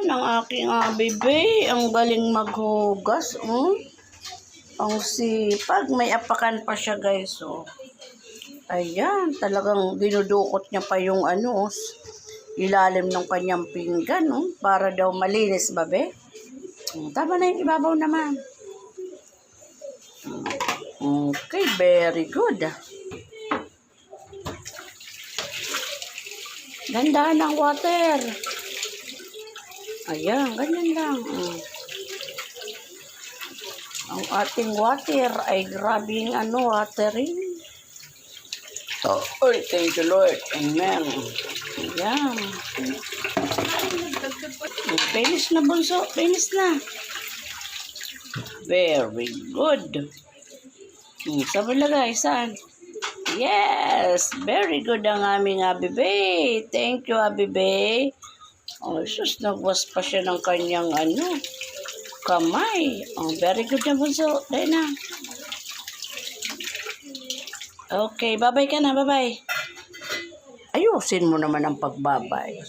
Ayan, ang aking uh, bebe. Ang galing maghugas. Oh. Ang sipag. May apakan pa siya, guys. Oh. Ayan, talagang dinudukot niya pa yung ano, oh, ilalim ng kanyang pinggan, oh, para daw malinis, babe. Hmm, Tama na yung ibabaw naman. Okay, very good. Ganda ng water. Ayan, ganyan lang. Mm. Ang ating water ay grabing ano, watering. Oh, oh, thank you, Lord. Amen. Ayan. Finish na, bunso. Finish na. Very good. Hmm, mo lagay? Saan? Yes! Very good ang aming Abibe. Thank you, Abibe. Oh, sus, nagwas pa siya ng kanyang ano, kamay. Oh, very good na bunso. Dahil na. Okay, babay ka na, babay. Ayusin mo naman ang pagbabay.